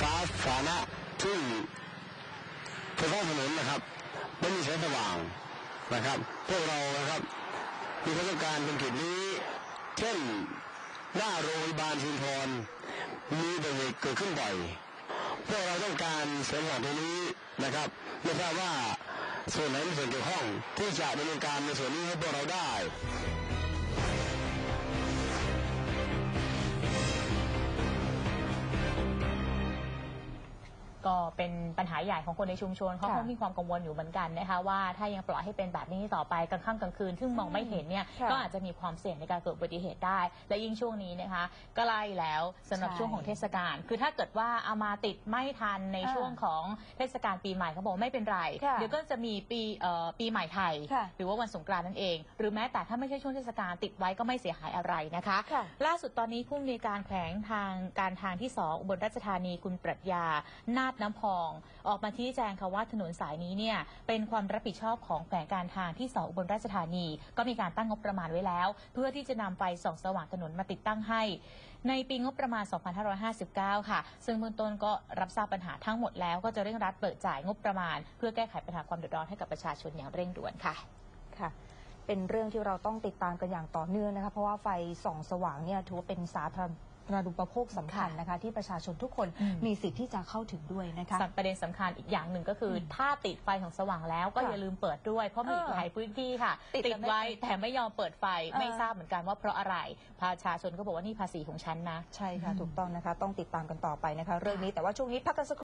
สาธารณะที่ไฟฟ้าถนนนะครับไม่มีแสงสว่างนะครับ พวกเรานะครับ มีความต้องการเป็นจุดนี้ เช่นหน้าโรงพยาบาลชุมพรมีเหตุเกิดขึ้นบ่อยพวกเราต้องการแสงสว่างตรงนี้นะครับไม่ทราบว่าส่วนไหนเป็นส่วนเกี่ยวข้องที่จะดำเนินการในส่วนนี้ให้พวกเราได้ ก็เป็นปัญหาใหญ่ของคนในชุมชนเขาค่ะก็มีความกังวลอยู่เหมือนกันนะคะว่าถ้ายังปล่อยให้เป็นแบบนี้ต่อไปกลางค่ำกลางคืน ซึ่งมองไม่เห็นเนี่ยค่ะก็อาจจะมีความเสี่ยงในการเกิดอุบัติเหตุได้ และยิ่งช่วงนี้นะคะใกล้แล้วสำหรับใช่ช่วงของเทศกาลคือถ้าเกิดว่าเอามาติดไม่ทันในอ่าช่วงของเทศกาลปีใหม่เขาบอกไม่เป็นไรค่ะเดี๋ยวก็จะมีปีเอ่อปีใหม่ไทยค่ะหรือว่าวันสงกรานต์นั่นเอง หรือแม้แต่ถ้าไม่ใช่ช่วงเทศกาลติดไว้ก็ไม่เสียหายอะไรนะคะค่ะล่าสุดตอนนี้ผู้อำนวยการแขวงทางการทางที่2อุบลราชธานีคุณปรัชญานาดน้ำพอง ออกมาชี้แจงค่ะว่าถนนสายนี้เนี่ยเป็นความรับผิดชอบของแขวงการทางที่2อุบลราชธานี ก็มีการตั้งงบประมาณไว้แล้ว เพื่อที่จะนำไฟส่องสว่างถนนมาติดตั้งให้ ในปีงบประมาณ 2559 ค่ะ ซึ่งเบื้องต้นก็รับทราบปัญหาทั้งหมดแล้วก็จะเร่งรัดเปิดจ่ายงบประมาณ เพื่อแก้ไขปัญหาความเดือดร้อนให้กับประชาชนอย่างเร่งด่วนค่ะค่ะ เป็นเรื่องที่เราต้องติดตามกันอย่างต่อเนื่องนะคะเพราะว่าไฟส่องสว่างเนี่ยถือว่าเป็นสาธารณูปโภคสำคัญนะคะ ที่ประชาชนทุกคนอืมมีสิทธิ์ที่จะเข้าถึงด้วยนะคะสัประเด็นสำคัญอีกอย่างหนึ่งก็คืออมถ้าติดไฟของสว่างแล้วก็ค่ะอย่าลืมเปิดด้วย เพราะมีอีกเออหลายพื้นที่ค่ะ ติดติดไว้แต่ไม่แต่ไม่ยอมเปิดไฟเออ ไม่ทราบเหมือนกันว่าเพราะอะไรประชาชนก็บอกว่านี่ภาษีของฉันนะ ใช่ค่ะอืมถูกต้องนะคะ ต้องติดตามกันต่อไปนะคะ เรื่องนี้แต่ว่าช่วงนี้พักกันสักครู่